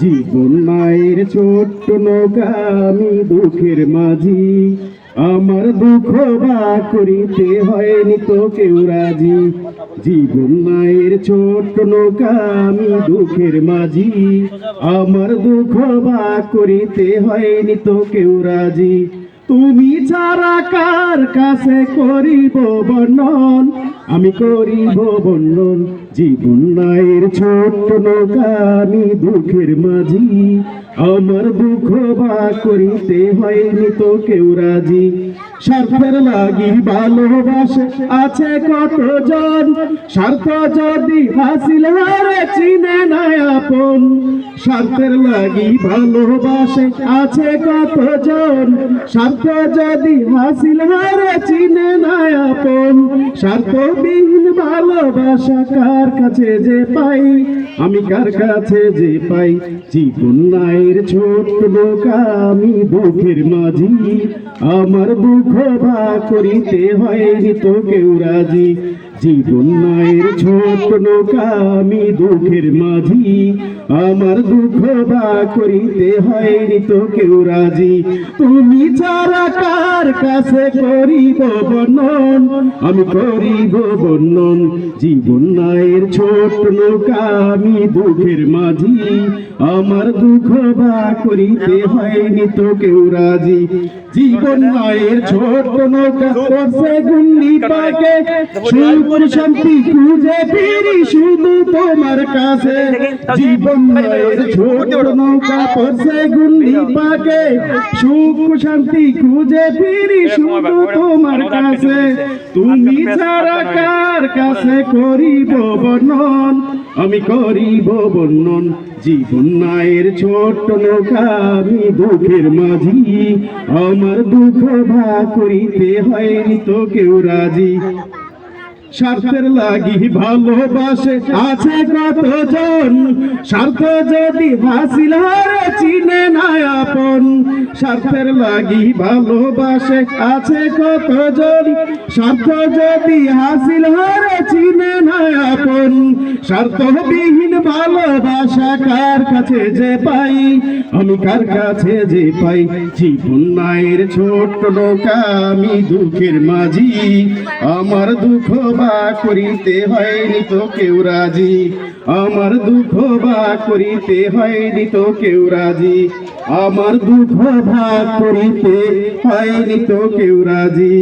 জীবন মায়ের ছোট্ট নৌকা, আমি দুঃখের মাঝি। আমার দুঃখ বা করিতে হয়নি তো কেউ রাজি। জীবন মায়ের ছোট্ট নৌকা, আমি দুঃখের মাঝি। আমার দুঃখ বা করিতে হয়নি তো কেউ রাজি। তুমি ছাড়া কার কাছে করিব বর্ণন? আমি করিব বর্ণন, জীবন নায়ের ছোট্ট নৌকা, আমি দুঃখের মাঝি। আমার দুঃখ বা করিতে হয়নি তো কেউ রাজি। স্বার্থের লাগি ভালোবাসে আছে কতজন? স্বার্থ যদি হাসিল চিনে নাই আপন। স্বার্থের লাগি ভালোবাসে আছে কতজন? স্বার্থ যদি হাসিল চিনে স্বার্থবিহীন ভালোবাসা কার কাছে যে পাই? আমি কার কাছে যে পাই? জীবন নায়ের ছোট নৌকা আমি দুঃখের মাঝি। আমার দুঃখ ভা করিতে হয়নি তো কেউ রাজি। জীবন নায়ের ছোট নৌকা আমি দুঃখের মাঝি। আমার দুঃখ বা করিতে হয়নি তো কেউ রাজি। তুমি ছাড়া কার কাছে করিব বর্ণন, আমি করিব বর্ণন। জীবন নায়ের ছোট নৌকা, আমি দুঃখের মাঝি। আমার দুঃখ বা করিতে হয়নি তো কেউ রাজি। জীবন নায়ের ছোট নৌকা করছে গুন্ডি পাকে। শান্তি খুঁজে ফিরি শুধু তোমার কাছে জীবন ছোট নৌকা গুন্ডি পাকে। সুখ শান্তি খুঁজে ফিরি শুধু তোমার কাছে। তুমি ছাড়া কার কাছে করিব বর্ণন? আমি করিব বর্ণন। জীবন নায়ের ছোট নৌকা, আমি দুঃখের মাঝি। আমার দুঃখ ভা করিতে হয়নি তো কেউ রাজি। স্বার্থের লাগি ভালোবাসে আছে কতজন? স্বার্থ যদি হাসিল চিনে না আপন। স্বার্থের লাগি ভালোবাসে আছে কতজন? স্বার্থ যদি হাসিল চিনে না স্বার্থবিহীন ভালোবাসা কার কাছে যে পাই? আমি কার কাছে যে পাই? জীবন মায়ের ছোট নৌকা আমি দুঃখের মাঝি। আমার দুঃখ বা করিতে হয়নি তো কেউ রাজি। আমার দুঃখ বা করিতে হয়নি তো কেউ রাজি। আমার দুঃখ ভাগ করিতে হয়নি তো কেউ রাজি।